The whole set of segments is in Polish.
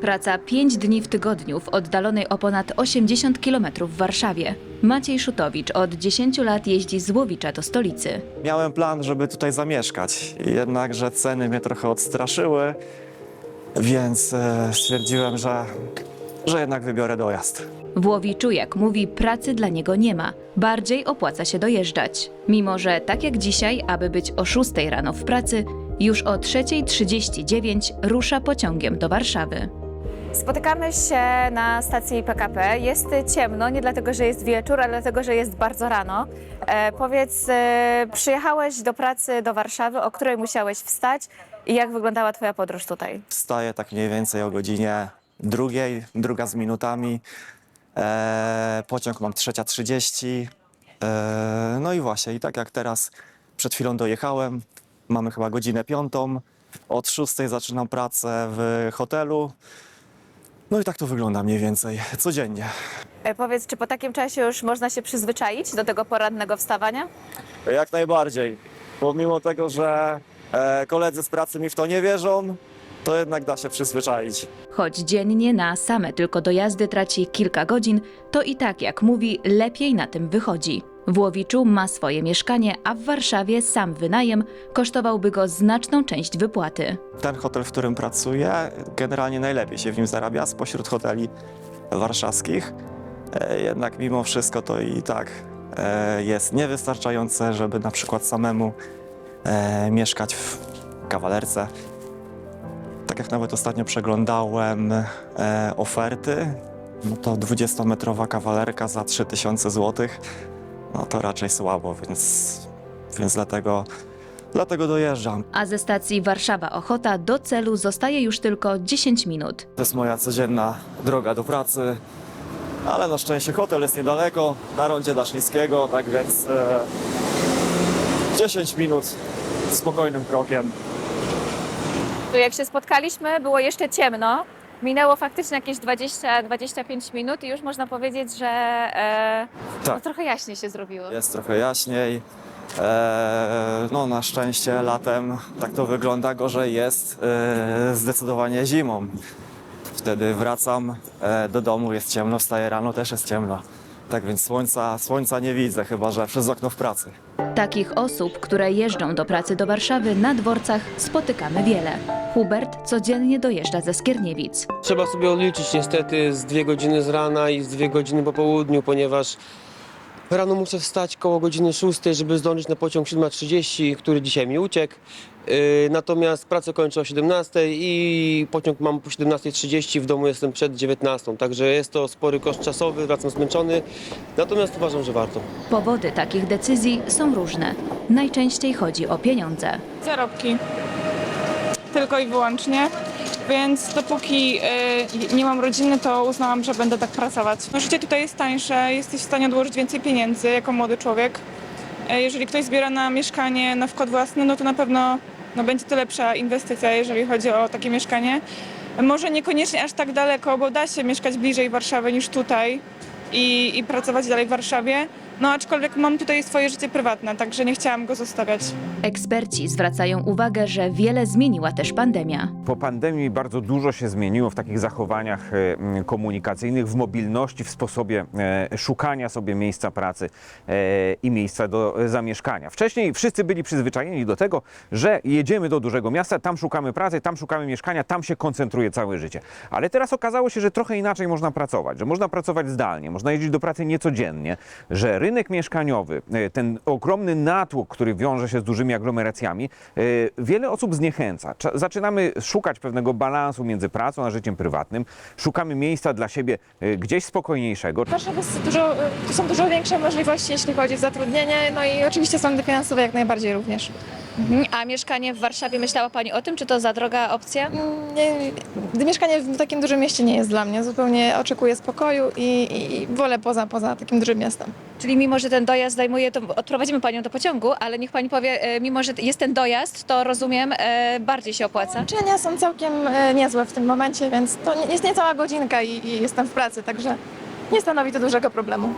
Praca 5 dni w tygodniu w oddalonej o ponad 80 km w Warszawie. Maciej Szutowicz od 10 lat jeździ z Łowicza do stolicy. Miałem plan, żeby tutaj zamieszkać, jednakże ceny mnie trochę odstraszyły, więc e, stwierdziłem, że, że jednak wybiorę dojazd. W Łowiczu, jak mówi, pracy dla niego nie ma. Bardziej opłaca się dojeżdżać. Mimo, że tak jak dzisiaj, aby być o 6 rano w pracy, już o 3.39 rusza pociągiem do Warszawy. Spotykamy się na stacji PKP. Jest ciemno, nie dlatego, że jest wieczór, ale dlatego, że jest bardzo rano. E, powiedz, e, przyjechałeś do pracy do Warszawy, o której musiałeś wstać i jak wyglądała Twoja podróż tutaj? Wstaję tak mniej więcej o godzinie drugiej, druga z minutami. E, pociąg mam 3.30. E, no i właśnie, i tak jak teraz przed chwilą dojechałem, mamy chyba godzinę piątą. Od 6 zaczynam pracę w hotelu. No i tak to wygląda mniej więcej codziennie. E, powiedz, czy po takim czasie już można się przyzwyczaić do tego porannego wstawania? Jak najbardziej. Pomimo tego, że e, koledzy z pracy mi w to nie wierzą, to jednak da się przyzwyczaić. Choć dziennie na same tylko dojazdy traci kilka godzin, to i tak, jak mówi, lepiej na tym wychodzi. W Łowiczu ma swoje mieszkanie, a w Warszawie sam wynajem kosztowałby go znaczną część wypłaty. Ten hotel, w którym pracuję, generalnie najlepiej się w nim zarabia spośród hoteli warszawskich. E, Jednak mimo wszystko to i tak e, jest niewystarczające, żeby na przykład samemu e, mieszkać w kawalerce. Tak jak nawet ostatnio przeglądałem e, oferty, no to 20-metrowa kawalerka za 3000 zł, no to raczej słabo, więc, więc dlatego, dlatego dojeżdżam. A ze stacji Warszawa Ochota do celu zostaje już tylko 10 minut. To jest moja codzienna droga do pracy, ale na szczęście hotel jest niedaleko, na rondzie Daszyńskiego, tak więc e, 10 minut spokojnym krokiem. Tu jak się spotkaliśmy, było jeszcze ciemno. Minęło faktycznie jakieś 20-25 minut i już można powiedzieć, że e, Tak. no, trochę jaśniej się zrobiło. Jest trochę jaśniej. E, no na szczęście latem tak to wygląda, gorzej jest e, zdecydowanie zimą. Wtedy wracam e, do domu, jest ciemno, wstaję rano, też jest ciemno. Tak więc słońca, słońca nie widzę, chyba że przez okno w pracy. Takich osób, które jeżdżą do pracy do Warszawy na dworcach spotykamy wiele. Hubert codziennie dojeżdża ze Skierniewic. Trzeba sobie odliczyć niestety z dwie godziny z rana i z dwie godziny po południu, ponieważ rano muszę wstać koło godziny 6, żeby zdążyć na pociąg 7.30, który dzisiaj mi uciekł. Yy, Natomiast pracę kończę o 17 i pociąg mam po 17.30, w domu jestem przed 19, także jest to spory koszt czasowy, wracam zmęczony, natomiast uważam, że warto. Powody takich decyzji są różne. Najczęściej chodzi o pieniądze. zarobki. Tylko i wyłącznie. Więc dopóki y, nie mam rodziny, to uznałam, że będę tak pracować. No, życie tutaj jest tańsze, jesteś w stanie odłożyć więcej pieniędzy jako młody człowiek. E, Jeżeli ktoś zbiera na mieszkanie na wkład własny, no to na pewno no, będzie to lepsza inwestycja, jeżeli chodzi o takie mieszkanie. Może niekoniecznie aż tak daleko, bo da się mieszkać bliżej Warszawy niż tutaj i, i pracować dalej w Warszawie. No aczkolwiek mam tutaj swoje życie prywatne, także nie chciałam go zostawiać. Eksperci zwracają uwagę, że wiele zmieniła też pandemia. Po pandemii bardzo dużo się zmieniło w takich zachowaniach e, komunikacyjnych, w mobilności, w sposobie e, szukania sobie miejsca pracy e, i miejsca do e, zamieszkania. Wcześniej wszyscy byli przyzwyczajeni do tego, że jedziemy do dużego miasta, tam szukamy pracy, tam szukamy mieszkania, tam się koncentruje całe życie. Ale teraz okazało się, że trochę inaczej można pracować, że można pracować zdalnie, można jeździć do pracy niecodziennie, że rynek mieszkaniowy, e, ten ogromny natłok, który wiąże się z dużymi aglomeracjami, e, wiele osób zniechęca. Zaczynamy szukać pewnego balansu między pracą a życiem prywatnym. Szukamy miejsca dla siebie e, gdzieś spokojniejszego. W Warszawie jest dużo, są dużo większe możliwości, jeśli chodzi o zatrudnienie, no i oczywiście są finansowe jak najbardziej również. Mhm. A mieszkanie w Warszawie, myślała Pani o tym, czy to za droga opcja? Mm, Nie, mieszkanie w takim dużym mieście nie jest dla mnie. Zupełnie oczekuję spokoju i, i, i wolę poza, poza takim dużym miastem. Czyli mimo, że ten dojazd zajmuje, to odprowadzimy Panią do pociągu, ale niech Pani powie, e, mimo, że jest ten dojazd, to rozumiem, e, bardziej się opłaca. Połączenia są całkiem e, niezłe w tym momencie, więc to nie- jest niecała godzinka i, i jestem w pracy, także nie stanowi to dużego problemu.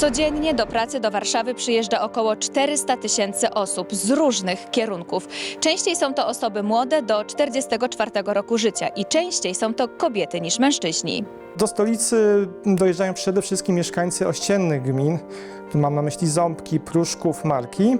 Codziennie do pracy do Warszawy przyjeżdża około 400 tysięcy osób z różnych kierunków. Częściej są to osoby młode do 44 roku życia i częściej są to kobiety niż mężczyźni. Do stolicy dojeżdżają przede wszystkim mieszkańcy ościennych gmin. Tu mam na myśli Ząbki, Pruszków, Marki,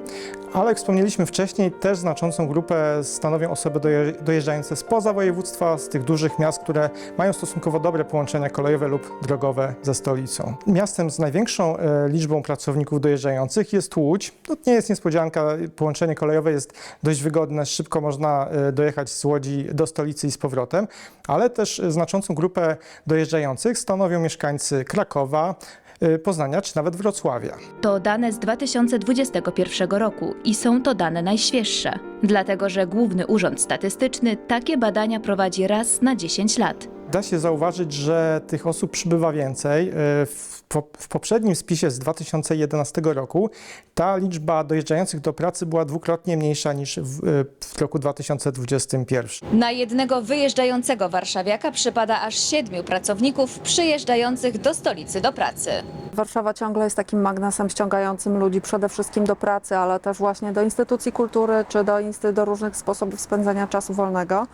ale jak wspomnieliśmy wcześniej, też znaczącą grupę stanowią osoby doje- dojeżdżające spoza województwa, z tych dużych miast, które mają stosunkowo dobre połączenia kolejowe lub drogowe ze stolicą. Miastem z największą e, liczbą pracowników dojeżdżających jest Łódź. To nie jest niespodzianka, połączenie kolejowe jest dość wygodne, szybko można e, dojechać z Łodzi do stolicy i z powrotem, ale też e, znaczącą grupę dojeżdżających stanowią mieszkańcy Krakowa, Poznania czy nawet Wrocławia. To dane z 2021 roku i są to dane najświeższe, dlatego że Główny Urząd Statystyczny takie badania prowadzi raz na 10 lat. Da się zauważyć, że tych osób przybywa więcej. E, W, w poprzednim spisie z 2011 roku ta liczba dojeżdżających do pracy była dwukrotnie mniejsza niż w, e, w roku 2021. Na jednego wyjeżdżającego warszawiaka przypada aż siedmiu pracowników przyjeżdżających do stolicy do pracy. Warszawa ciągle jest takim magnesem ściągającym ludzi przede wszystkim do pracy, ale też właśnie do instytucji kultury czy do, insty- do różnych sposobów spędzania czasu wolnego.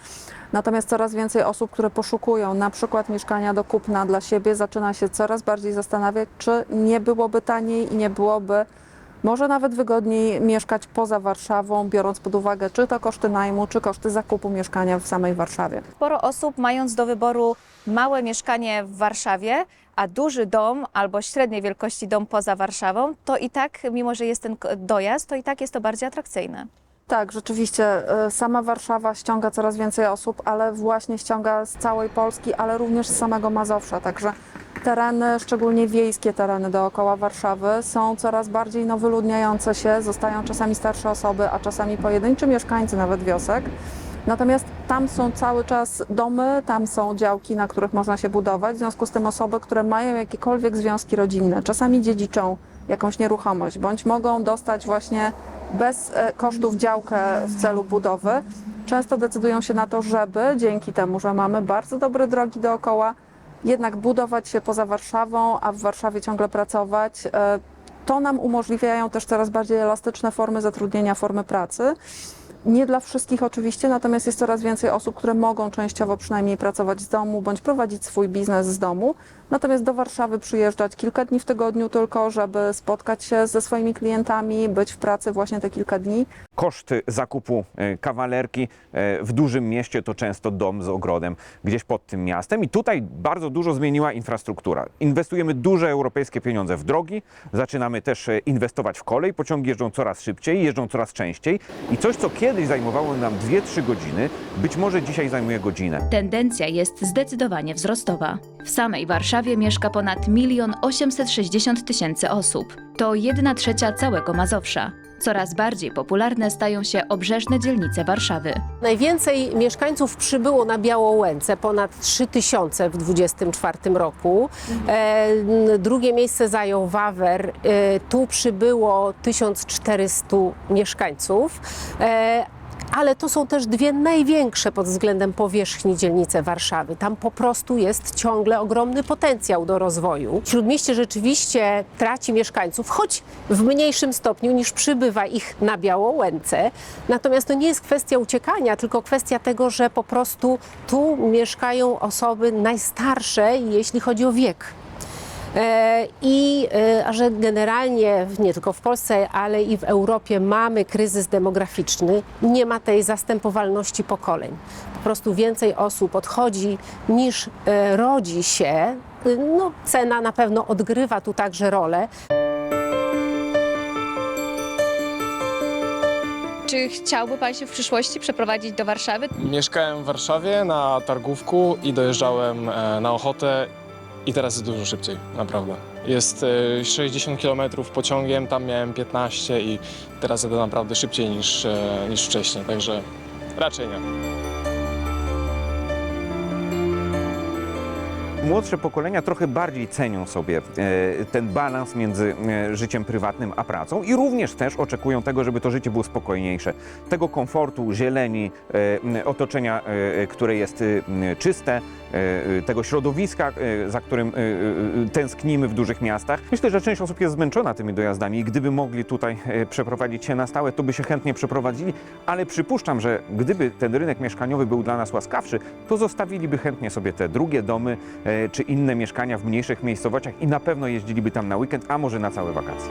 Natomiast coraz więcej osób, które poszukują na przykład mieszkania do kupna dla siebie, zaczyna się coraz bardziej zastanawiać, czy nie byłoby taniej i nie byłoby może nawet wygodniej mieszkać poza Warszawą, biorąc pod uwagę czy to koszty najmu, czy koszty zakupu mieszkania w samej Warszawie. Sporo osób, mając do wyboru małe mieszkanie w Warszawie, a duży dom albo średniej wielkości dom poza Warszawą, to i tak, mimo że jest ten dojazd, to i tak jest to bardziej atrakcyjne. Tak, rzeczywiście y, sama Warszawa ściąga coraz więcej osób, ale właśnie ściąga z całej Polski, ale również z samego Mazowsza. Także tereny, szczególnie wiejskie tereny dookoła Warszawy są coraz bardziej no, wyludniające się, zostają czasami starsze osoby, a czasami pojedynczy mieszkańcy nawet wiosek. Natomiast tam są cały czas domy, tam są działki, na których można się budować. W związku z tym osoby, które mają jakiekolwiek związki rodzinne, czasami dziedziczą jakąś nieruchomość, bądź mogą dostać właśnie bez e, kosztów działkę w celu budowy, często decydują się na to, żeby dzięki temu, że mamy bardzo dobre drogi dookoła, jednak budować się poza Warszawą, a w Warszawie ciągle pracować. E, To nam umożliwiają też coraz bardziej elastyczne formy zatrudnienia, formy pracy. Nie dla wszystkich oczywiście, natomiast jest coraz więcej osób, które mogą częściowo przynajmniej pracować z domu bądź prowadzić swój biznes z domu. Natomiast do Warszawy przyjeżdżać kilka dni w tygodniu tylko, żeby spotkać się ze swoimi klientami, być w pracy właśnie te kilka dni. Koszty zakupu e, kawalerki e, w dużym mieście to często dom z ogrodem gdzieś pod tym miastem i tutaj bardzo dużo zmieniła infrastruktura. Inwestujemy duże europejskie pieniądze w drogi, zaczynamy też e, inwestować w kolej, pociągi jeżdżą coraz szybciej, jeżdżą coraz częściej i coś, co kiedyś zajmowało nam 2-3 godziny, być może dzisiaj zajmuje godzinę. Tendencja jest zdecydowanie wzrostowa. W samej Warszawie mieszka ponad 1 860 tysięcy osób. To 1 trzecia całego Mazowsza. Coraz bardziej popularne stają się obrzeżne dzielnice Warszawy. Najwięcej mieszkańców przybyło na Białołęce, ponad 3 tysiące w 2024 roku. E, drugie miejsce zajął Wawer, e, tu przybyło 1400 mieszkańców. E, ale to są też dwie największe pod względem powierzchni dzielnice Warszawy. Tam po prostu jest ciągle ogromny potencjał do rozwoju. Śródmieście rzeczywiście traci mieszkańców, choć w mniejszym stopniu niż przybywa ich na Białołęce. Natomiast to nie jest kwestia uciekania, tylko kwestia tego, że po prostu tu mieszkają osoby najstarsze, jeśli chodzi o wiek. E, I e, a że generalnie nie tylko w Polsce, ale i w Europie mamy kryzys demograficzny, nie ma tej zastępowalności pokoleń. Po prostu więcej osób odchodzi niż e, rodzi się. No, cena na pewno odgrywa tu także rolę. Czy chciałby Pan się w przyszłości przeprowadzić do Warszawy? Mieszkałem w Warszawie na Targówku i dojeżdżałem na Ochotę i teraz jest dużo szybciej, naprawdę. Jest e, 60 km pociągiem, tam miałem 15 i teraz jadę naprawdę szybciej niż, e, niż wcześniej, także raczej nie. młodsze pokolenia trochę bardziej cenią sobie e, ten balans między e, życiem prywatnym a pracą i również też oczekują tego, żeby to życie było spokojniejsze. Tego komfortu, zieleni, e, otoczenia, e, które jest e, czyste, e, e, tego środowiska, e, za którym e, e, tęsknimy w dużych miastach. Myślę, że część osób jest zmęczona tymi dojazdami i gdyby mogli tutaj e, przeprowadzić się na stałe, to by się chętnie przeprowadzili, ale przypuszczam, że gdyby ten rynek mieszkaniowy był dla nas łaskawszy, to zostawiliby chętnie sobie te drugie domy e, czy inne mieszkania w mniejszych miejscowościach i na pewno jeździliby tam na weekend, a może na całe wakacje.